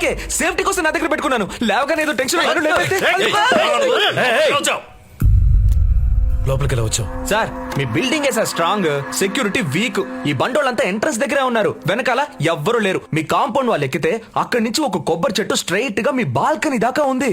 ఇందాకే సేఫ్టీ కోసం నా దగ్గర పెట్టుకున్నాను. లేవగానే ఏదో టెన్షన్ లోపలికి వచ్చావు? సార్ మీ building sir strong security weak. ఈ బండోళ్ళంతా ఎంట్రన్స్ దగ్గరే ఉన్నారు. వెనకాల ఎవ్వరూ లేరు. మీ కాంపౌండ్ వాళ్ళు ఎక్కితే అక్కడి నుంచి ఒక కొబ్బరి చెట్టు స్ట్రైట్గా మీ బాల్కనీ దాకా ఉంది.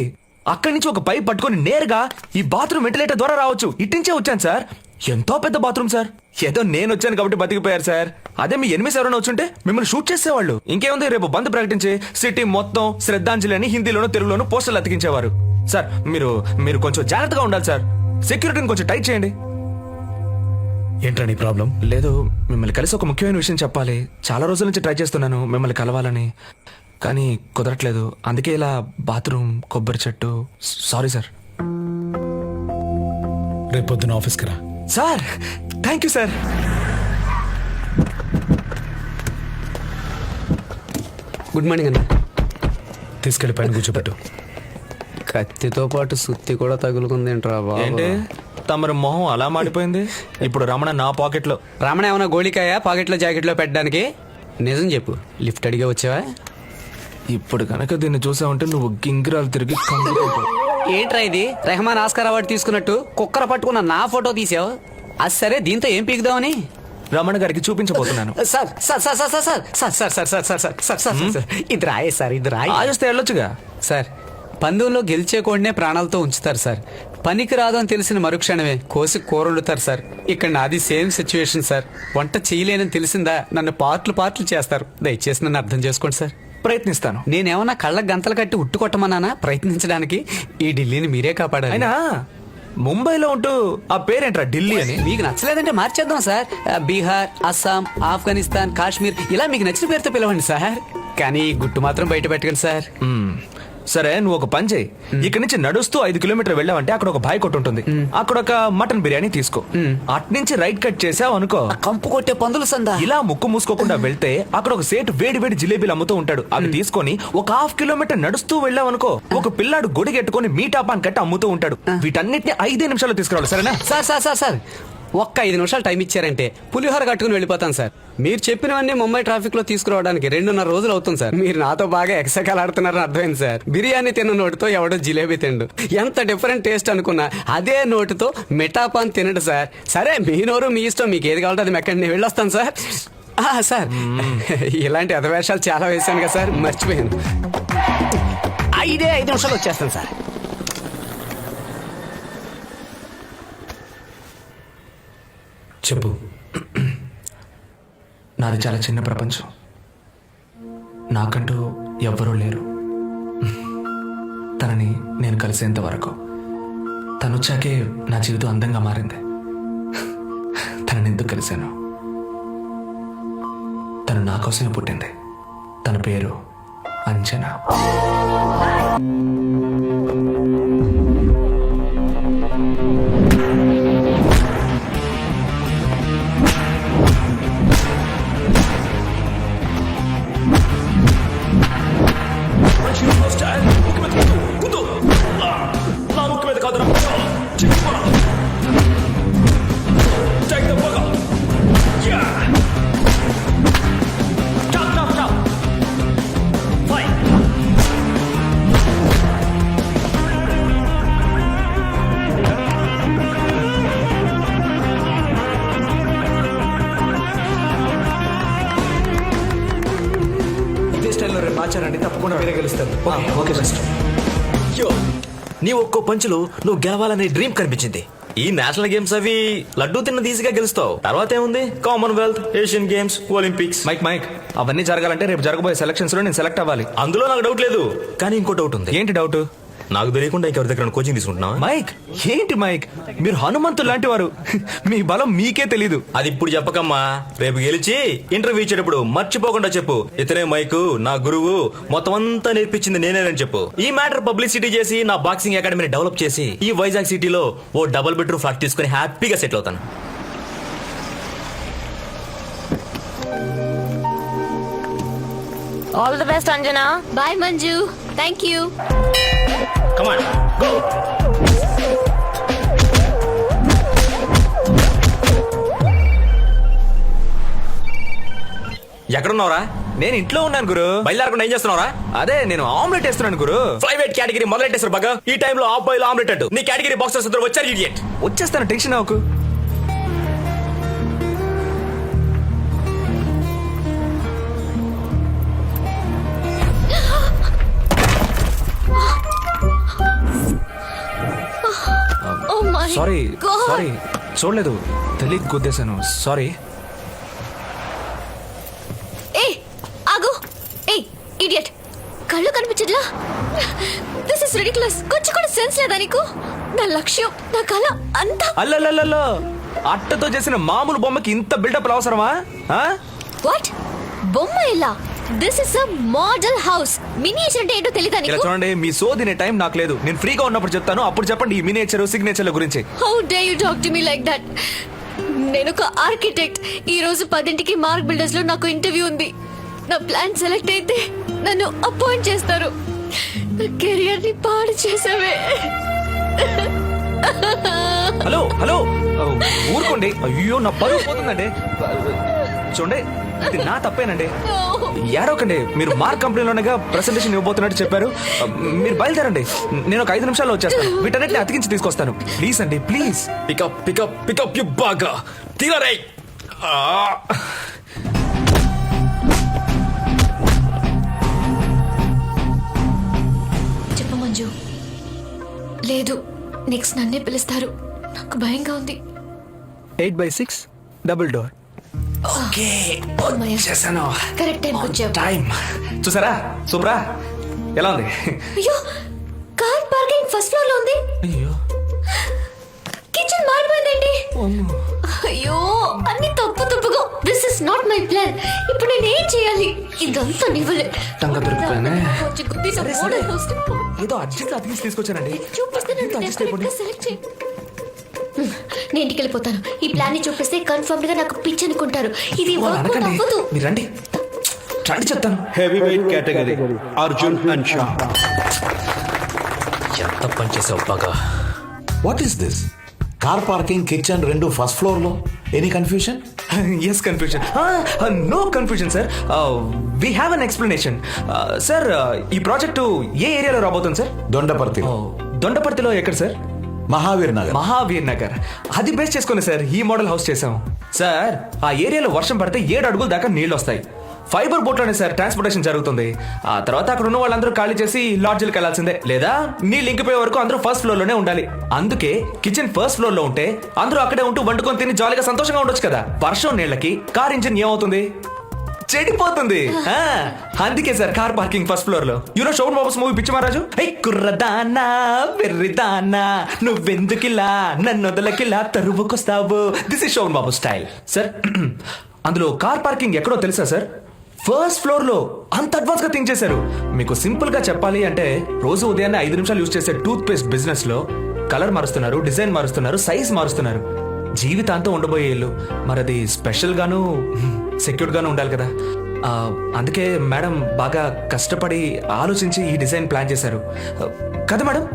అక్కడి నుంచి ఒక పైప్ పట్టుకొని నేరుగా ఈ బాత్రూమ్ వెంటిలేటర్ ద్వారా రావచ్చు. ఇట్టించే వచ్చాను సార్. ఎంతో పెద్ద బాత్రూమ్ సార్. ఏదో నేను వచ్చాను కాబట్టి బతికిపోయారు సార్. అదే మీ ఎనిమిది ఎవరైనా వచ్చుంటే మిమ్మల్ని షూట్ చేసేవాళ్ళు. ఇంకేముంది రేపు బంద్ ప్రకటించి సిటీ మొత్తం శ్రద్ధాంజలి అని హిందీలోను తెలుగులోను పోస్టర్లు అతికించేవారు. సార్ మీరు మీరు కొంచెం జాగ్రత్తగా ఉండాలి సార్. సెక్యూరిటీని కొంచెం టైట్ చేయండి. ఏంట్రా నీ ప్రాబ్లం? లేదు మిమ్మల్ని కలిసి ఒక ముఖ్యమైన విషయం చెప్పాలి. చాలా రోజుల నుంచి ట్రై చేస్తున్నాను మిమ్మల్ని కలవాలని. కానీ కుదరట్లేదు. అందుకే ఇలా బాత్రూమ్ కొబ్బరి చెట్టు. Sorry sir. రేపు పొద్దున ఆఫీస్కి రా. Sir thank you sir good morning అన్న. తీసుకెళ్ళి పైన కూర్చోబెట్టు. కత్తితో పాటు సుత్తి కూడా తగులుకుంది ఏంట్రా బాబు? ఏంటి? తమరి మొహం అలా మాడిపోయింది? ఇప్పుడు రమణ నా పాకెట్లో. రమణ ఏమైనా గోళికాయ పాకెట్లో జాకెట్లో పెట్టడానికి? నిజం చెప్పు. లిఫ్ట్ అడిగే వచ్చావా? ఇప్పుడు కనుక దీన్ని చూసావంటే నువ్వు గింగిరాలు తిరిగి కంగారు అయిపోతావు. ఏంట్రా ఇది రెహమాన్ ఆస్కార్ అవార్డు తీసుకున్నట్టు కుక్కర పట్టుకున్న నా ఫోటో తీసావు అది సరే దీంతో ఏం పీకుదామని రమణ గారికి చూపించబోతున్నాను sir sir sir sir sir sir sir sir sir sir sir sir sir sir sir ఇది రాయే సార్ ఇది రాయే ఆయోస్తే వెళ్ళొచ్చుగా సార్ పందెంలో గెలిచే కోడినే ప్రాణాలతో ఉంచుతారు సార్ పనికి రాదు అని తెలిసిన మరుక్షణమే కోసి కూరొండుతారు సార్ ఇక్కడ నాది సేమ్ సిచ్యువేషన్ సార్ వంట చేయలేనని తెలిసిందా నన్ను పార్ట్లు పార్ట్లు చేస్తారు దయచేసి నన్ను అర్థం చేసుకోండి సార్ ప్రయత్నిస్తాను. నేనేమన్నా కళ్ళకు గంతలు కట్టి ఉట్టు కొట్టమన్నానా ప్రయత్నించడానికి ఈ ఢిల్లీని మీరే కాపాడాలి. అయినా ముంబైలో ఉంటూ ఆ పేరేంట్రా ఢిల్లీ అని? మీకు నచ్చలేదంటే మార్చేద్దాం సార్. బీహార్ అస్సాం ఆఫ్ఘనిస్తాన్ కాశ్మీర్ ఇలా మీకు నచ్చిన పేరుతో పిలవండి సార్. కానీ ఈ గుట్టు మాత్రం బయట పెట్టకండి సార్. సరే నువ్వు ఒక పని చేయి. ఇక్కడి నుంచి నడుస్తూ ఐదు కిలోమీటర్ వెళ్ళావంటే అక్కడ ఒక బాయ్ కొట్టు ఉంటుంది. అక్కడ ఒక మటన్ బిర్యానీ తీసుకో. అట్నుంచి రైట్ కట్ చేసావు అనుకో. కంపు కొట్టే పందులు సందా. ఇలా ముక్కు మూసుకోకుండా వెళ్తే అక్కడ ఒక సేటు వేడి వేడి జిలేబీలు అమ్ముతూ ఉంటాడు. అవి తీసుకొని ఒక హాఫ్ కిలోమీటర్ నడుస్తూ వెళ్ళావు అనుకో ఒక పిల్లాడు గొడిగెట్టుకొని మీటా పాన్ కట్టి అమ్ముతూ ఉంటాడు. వీటన్నిటిని ఐదే నిమిషాలు తీసుకురావాలి సరేనా? Sir sir sir sir. ఒక్క ఐదు నిమిషాలు టైం ఇచ్చారంటే పులిహోర కట్టుకుని వెళ్ళిపోతాను సార్. మీరు చెప్పినవన్నీ ముంబై ట్రాఫిక్లో తీసుకురావడానికి రెండున్నర రోజులు అవుతుంది సార్. మీరు నాతో బాగా ఎక్సకాలు ఆడుతున్నారని అర్థమైంది సార్. బిర్యానీ తిన్న నోటితో ఎవడో జిలేబీ తిండు. ఎంత డిఫరెంట్ టేస్ట్ అనుకున్నా అదే నోటితో మిఠాపాన్ తినడు సార్. సరే మీ నోరు మీ ఇష్టం మీకు ఏది కావాలంటే అది మెక్కండి నేను వెళ్ళొస్తాను సార్. సార్. ఇలాంటి అధవేషాలు చాలా వేశాను కదా సార్. మర్చిపోయాను. ఐదే ఐదు నిమిషాలు వచ్చేస్తాను సార్. చెప్పు. నాది చాలా చిన్న ప్రపంచం. నాకంటూ ఎవ్వరూ లేరు. తనని నేను కలిసేంత వరకు. తను వచ్చాకే నా జీవితం అందంగా మారింది. తనని ఎందుకు కలిశాను? తను నా కోసమే పుట్టింది. తన పేరు అంచనా నీ ఒక్కో పంచులు నువ్వు గెలవాలనే డ్రీమ్ కనిపించింది. ఈ నేషనల్ గేమ్స్ అవి లడ్డూ తిన్న ఈజీగా గెలుస్తావు. తర్వాత ఏముంది? Commonwealth Asian games Olympics. Mike mike అవన్నీ జరగాలంటే రేపు జరగబోయే సెలక్షన్స్లో నేను సెలెక్ట్ అవ్వాలి. అందులో నాకు డౌట్ లేదు. కానీ ఇంకో డౌట్ ఉంది. ఏంటి డౌట్ నాకు తెలియకుండా ఇంకెవరి దగ్గర కోచింగ్ తీసుకుంటున్నా మైక్ ఏంటి మైక్? మీరు హనుమంతు లాంటి వారు మీ బలం మీకే తెలీదు. అది ఇప్పుడు చెప్పకమ్మా. రేపు గెలిచి ఇంటర్వ్యూ ఇచ్చేటప్పుడు మర్చిపోకుండా చెప్పు. ఇతనే మైకు నా గురువు మొత్తం అంతా నేర్పించింది నేనేనని చెప్పు. ఈ మ్యాటర్ పబ్లిసిటీ చేసి నా బాక్సింగ్ అకాడమీని డెవలప్ చేసి ఈ వైజాగ్ సిటీలో ఓ డబుల్ బెడ్రూమ్ ఫ్లాట్ తీసుకుని హ్యాపీగా సెటిల్ అవుతాను. All the best, Anjana. Bye, Manju. Thank you. Come on go ఎక్కడున్నావురా? నేను ఇంట్లో ఉన్నాను గురు. బయలుదేరకుండా ఏం చేస్తున్నారా అదే నేను ఆమ్లెట్ వేస్తున్నాను గురు. ప్రైవేట్ కేటగిరీ మొదలెట్టేశారు బాగా ఈ టైంలో ఆ బాయిల్ ఆమ్లెట్ అంటూ. నీ కేటగిరీ ఇద్దరు వచ్చారు ఇడియట్ వచ్చేస్తాను టెన్షన్ అవ్వకు. Sorry God. సారీ చూడలేదు. తెలియక గుద్దేశాను. సారీ. ఏ ఆగు. ఏ ఇడియట్ కళ్ళు కనిపించట్లా? దిస్ ఇస్ రిడిక్యులస్ కొంచెం కూడా సెన్స్ లేదా నీకు? నా లక్ష్యం నా కళ అంతా. అల్లల్లల్లో అట్టతో చేసిన మామూలు బొమ్మకి ఇంత బిల్డప్ అవసరమా? ఆ? వాట్ బొమ్మ ఎలా? This is a model house miniature అంటే ఏంటో తెలీదా ఇలా నీకు? చూడండి మీ సోదినే టైం నాకు లేదు. నేను ఫ్రీగా ఉన్నప్పుడు చెప్తాను అప్పుడు చెప్పండి ఈ మినేచర్ సిగ్నేచర్ల గురించి. How dare you talk to me like that నేను ఒక ఆర్కిటెక్ట్ ఈ రోజు పదింటికి మార్క్ బిల్డర్స్లో నాకు ఇంటర్వ్యూ ఉంది. నా ప్లాన్ సెలెక్ట్ అయితే నన్ను అపాయింట్ చేస్తారు. నా కెరియర్ని పాడు చేసావే. హలో హలో ఊరుకోండి. అయ్యో నా పరువు పోతుందండి. చూడండి. ఇది నా తప్పేనండి. ఏడవకండి. మీరు మార్క్ కంపెనీలోనేగా ప్రెసెంటేషన్ ఇవ్వబోతున్నట్టు చెప్పారు. మీరు బయలుదేరండి. నేను ఒక ఐదు నిమిషాల్లో వచ్చేస్తాను. వీటన్నిటిని అతికించి తీసుకొస్తాను. ప్లీజ్ అండి please. Pickup pickup pickup you బాగా తీరరే చెప్ప మంజు. లేదు నెక్స్ట్ నన్నే పిలుస్తారు. నాకు భయంగా ఉంది. Eight by six double door చేశాను. కరెక్ట్ టైం వచ్చావు. టైం. చూసారా? సూపరా ఎలా ఉంది? అయ్యో కార్ పార్కింగ్ ఫస్ట్ ఫ్లోర్లో ఉంది. అయ్యో కిచెన్ మారిపోయిందండి అయ్యో అన్ని తప్పు తప్పుగా. This is not my plan ఇప్పుడు నేను ఏం చేయాలి? ఇదంతా నివ్వలే టంగ దొరికిపోయానే. ఏదో అర్జెంట్ అతికించి తీసుకొచ్చానండి. చూపిస్తే నన్ను ఇంత నేను ఇంటికి వెళ్ళిపోతాను ఈ ప్లాన్ని చూపిస్తే కన్ఫర్మ్గా నాకు పిచ్ అనుకుంటారు. ఇది అనకండి అవ్వదు. మీరు రండి. రండి చెప్తాను. Heavyweight category. Arjun and Shah. ఎంత పని చేసావు బాగా? What is this car parking kitchen రెండు ఫస్ట్ ఫ్లోర్లో? Any confusion yes confusion no confusion sir we have an explanation sir ఈ ప్రాజెక్టు ఏ ఏరియాలో రాబోతుంది సార్ దొండపర్తి దొండపర్తిలో ఎక్కడ సార్ మహావీర్ నగర్. మహావీర్ నగర్. అది బేస్ చేసుకుని సార్ ఈ మోడల్ హౌస్ చేసాం సార్? ఆ ఏరియాలో వర్షం పడితే ఏడు అడుగుల దాకా నీళ్ళు వస్తాయి. ఫైబర్ బోట్లోనే సార్ ట్రాన్స్పోర్టేషన్ జరుగుతుంది. ఆ తర్వాత అక్కడ ఉన్న వాళ్ళందరూ ఖాళీ చేసి లాడ్జ్లకు వెళ్ళాల్సిందే. లేదా నీళ్ళు ఇంకిపోయే వరకు అందరూ ఫస్ట్ ఫ్లోర్లోనే ఉండాలి. అందుకే కిచెన్ ఫస్ట్ ఫ్లోర్లో ఉంటే అందరూ అక్కడే ఉంటూ వండుకొని తిని జాలీగా సంతోషంగా ఉండొచ్చు కదా. వర్షం నీళ్ళకి కార్ ఇంజిన్ ఏమవుతుంది? చెడిపోతుంది. ఆ, అందుకే సార్ కార్ పార్కింగ్ ఫస్ట్ ఫ్లోర్లో you know Shoban Babu's movie పిచ్చి మహారాజు హే కుర్రదానా వెర్రిదానా నువ్వెందుకిలా నన్ను వదలకిలా తరువుకొస్తావు. This is Shoban Babu style sir అందులో కార్ పార్కింగ్ ఎక్కడో తెలుసా సార్ ఫస్ట్ ఫ్లోర్లో అంత అడ్వాన్స్గా థింక్ చేశారు. మీకు సింపుల్గా చెప్పాలి అంటే రోజు ఉదయాన్నే ఐదు నిమిషాలు యూజ్ చేసే టూత్ పేస్ట్ బిజినెస్లో కలర్ మారుస్తున్నారు డిజైన్ మారుస్తున్నారు సైజ్ మారుస్తున్నారు. జీవితాంతం ఉండబోయే ఇల్లు. మరది స్పెషల్ గాను. సెక్యూర్ గాను ఉండాలి కదా. అందుకే మేడం బాగా కష్టపడి ఆలోచించి ఈ డిజైన్ ప్లాన్ చేశారు. కదా మేడం?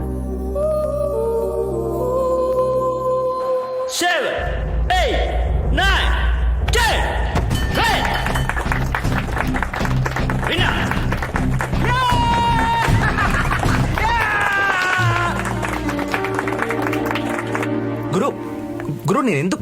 గురు గురు నేను ఎందుకు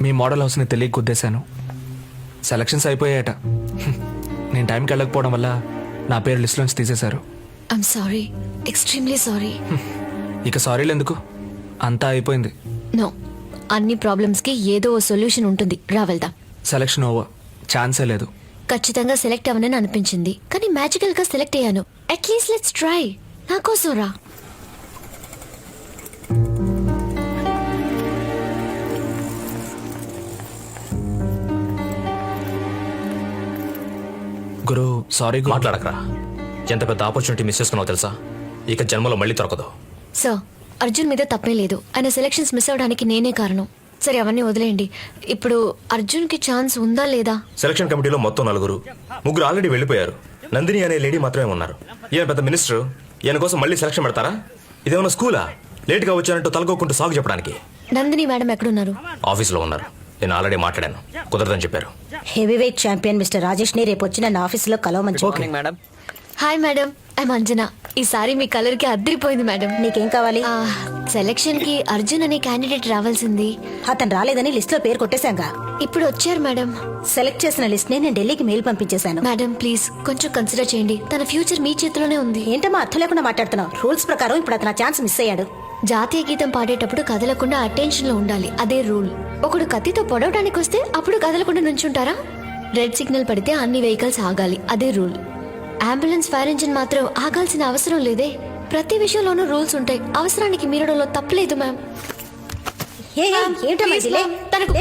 మీ మోడల్ హౌస్ని తెలియ గుద్దేశాను. సెలక్షన్స్ అయిపోయాయట. నేను టైంకి వెళ్ళకపోవడం వల్ల నా పేరు లిస్ట్లోంచి తీసేశారు. సారీ ఎక్స్ట్రీమ్లీ సారీ ఇక సారీలు ఎందుకు? అంతా అయిపోయింది. నో అన్ని ప్రాబ్లమ్స్కి ఏదో ఓ సొల్యూషన్ ఉంటుంది. రా వెళ్దాం. సెలక్షన్ ఓవర్ ఛాన్సే లేదు. ఖచ్చితంగా సెలెక్ట్ అవ్వనని అనిపించింది. కానీ మ్యాజికల్గా సెలెక్ట్ అయ్యాను. అట్లీస్ట్ లెట్స్ ట్రై నా కోసం రా సారీ మాట్లాడకరా. ఎంత పెద్ద ఆపర్చునిటీ మిస్ చేసుకున్నావు తెలుసా? ఇక జన్మలో మళ్ళీ దొరకదు. సార్ అర్జున్ మీద తప్పే లేదు. ఆయన సెలక్షన్స్ మిస్ అవడానికి నేనే కారణం. సరే అవన్నీ వదిలేయండి. ఇప్పుడు అర్జున్కి ఛాన్స్ ఉందా లేదా? సెలక్షన్ కమిటీలో మొత్తం నలుగురు. ముగ్గురు ఆల్రెడీ వెళ్ళిపోయారు. నందిని అనే లేడీ మాత్రమే ఉన్నారు. ఈయన పెద్ద మినిస్టర్ ఈయన కోసం మళ్ళీ సెలక్షన్ పెడతారా? ఇదేమన్నా స్కూలా లేట్గా వచ్చానంటూ తలకోకుంటూ సాగు చెప్పడానికి. నందిని మేడం ఎక్కడున్నారు? ఆఫీస్లో ఉన్నారు. నేను ఆల్రెడీ మాట్లాడాను. కుదరదని చెప్పారు. హెవీ వెయిట్ ఛాంపియన్ మిస్టర్ రాజేష్ని రేపు వచ్చి నన్ను ఆఫీసులో కలవమని చెప్పు. Madam hi madam I'm Anjana ఈసారి మీ కలర్కి అద్దరిపోయింది మేడం నీకేం కావాలి? సెలక్షన్కి అర్జున్ అనే క్యాండిడేట్ రావాల్సింది. అతను రాలేదని లిస్ట్లో పేరు కొట్టేశాంగా. ఇప్పుడు వచ్చారు మేడం సెలెక్ట్ చేసిన లిస్ట్ని నేను ఢిల్లీకి మెయిల్ పంపించేశాను. మేడం ప్లీజ్ కొంచెం కన్సిడర్ చేయండి. తన ఫ్యూచర్ మీ చేతిలోనే ఉంది. ఏంటమ్మా అర్థం లేకుండా మాట్లాడుతున్నావు? రూల్స్ ప్రకారం ఇప్పుడు అతను ఛాన్స్ మిస్ అయ్యాడు. జాతీయ గీతం పాడేటప్పుడు కదలకుండా అటెన్షన్లో ఉండాలి. అదే రూల్. ఒకడు కత్తితో పొడవడానికి వస్తే అప్పుడు కదలకుండా నుంచుంటారా? రెడ్ సిగ్నల్ పడితే అన్ని వెహికల్స్ ఆగాలి. అదే రూల్ అంబులెన్స్ ఫైర్ ఇంజిన్ మాత్రం ఆగాల్సిన అవసరం లేదే. ప్రతి విషయంలోనూ రూల్స్ ఉంటాయి. అవసరానికి మీరడంలో తప్పలేదు మ్యామ్ తనకు